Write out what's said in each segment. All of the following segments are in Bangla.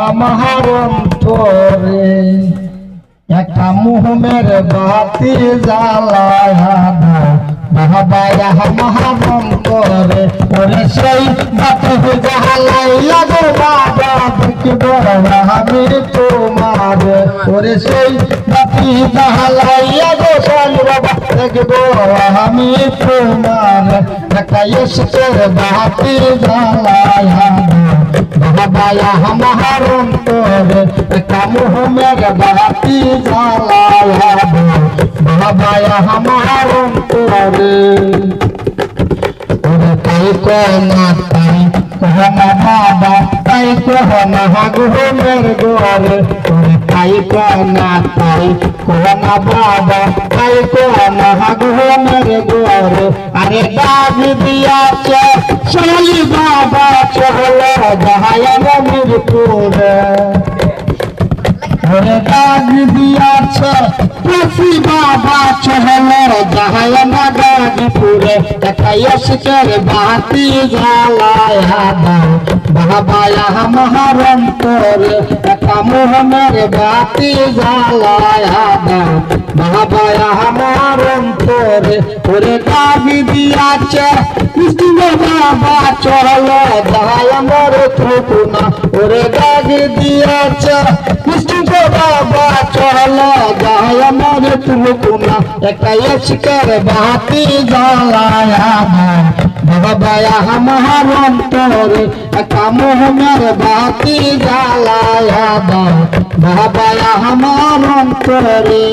আমার অন্তরে একটা মুহমের বাতি জ্বালায়া বাবায়া আমার ওরে বাতি জ্বালাইয়া গো বাবা দেখব তোমার ওরে সেই বাতি জ্বালাইয়া গো সাল বাবা দেখব আমি তোমার। একটা ইস্কের বাতি জ্বালায়া বাবায়া আমার অন্তরে একটা মুহমের বাতি জ্বালায়া বাবায়া আমার অন্তরে। ওরে তাই কোনা তাই কোনা বাবা ঘুমের গোরে ওরে তাই কোনা তাই কোনা বাবা তাই কোনা ঘুমের গোরে আরে দাগ দিয়াছে চলি বাবা চলো যাহায় মিরপুরে ওরে দাগ দিয়াছে পশি বাবা চহলের যাহায় না গাজীপুরে একটা ইস্কের বাতি জ্বালায়া দাও বাবায়া আমার অন্তরে একটা মোহনের বাতি জ্বালায়া দাও বাবায়া আমার অন্তরে ওরে দাগ দিয়াছে কৃষ্ণ বাবা চহল যাহায় আমার থুকুনা ওরে দাগ দিয়াছে কৃষ্ণ বাবা চল যায় আমার তুলকুনা একটা ইস্কের বাতি জ্বালায়া বাবায়া আমার অন্তরে একটা মোহনের বাতি জ্বালায়া বাবায়া আমার অন্তরে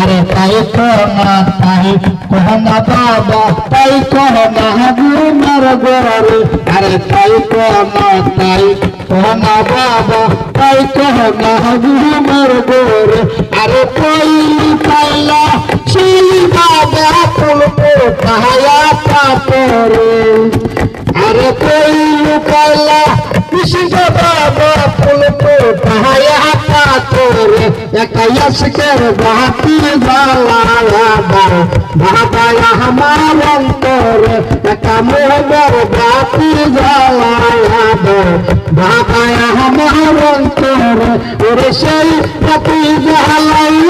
আরে তাই কোনা তাই কোনা বাবা, তাই কহ কোনা গুনার গোরে আরে তাই কোনা তাই কোনা বাবা, তাই কহ কোনা গুনার গোরে আরে তাই পাইলা, সেই বাবা পুলপো পায়া পাপরে আরে তাই পাইলা কৃষ্ণ বাবা? পুলপো পায়া পাপরে একটা ইস্কের বাতি জ্বালায়া দাও। বাবায়া আমার অন্তরে একটা মোহনের বাতি জ্বালায়া দাও। বাবায়া আমার অন্তরে ওরে সেই বাতি জ্বালাইয়া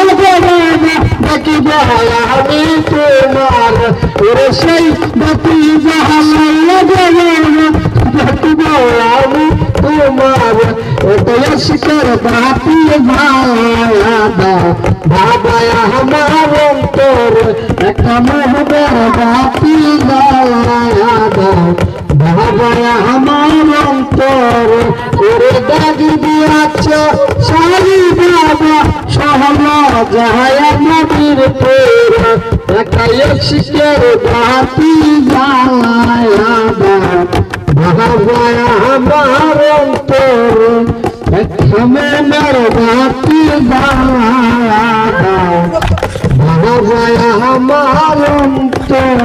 ওরে সেই বাতি আমি তোমার শিকার বাতি ভায়া দাও। বাবায়া আমার অন্তর, একটা মোহবের বাতি দাও। বাবায়া আমার অন্তর, ওরে দাগি দিয়াছে সারি বাবা সহল যাহায় নদীর পের শিকার বাতি বাবায়া আমার অন্তর ক্ষমের বাতি দাও আমার অন্তর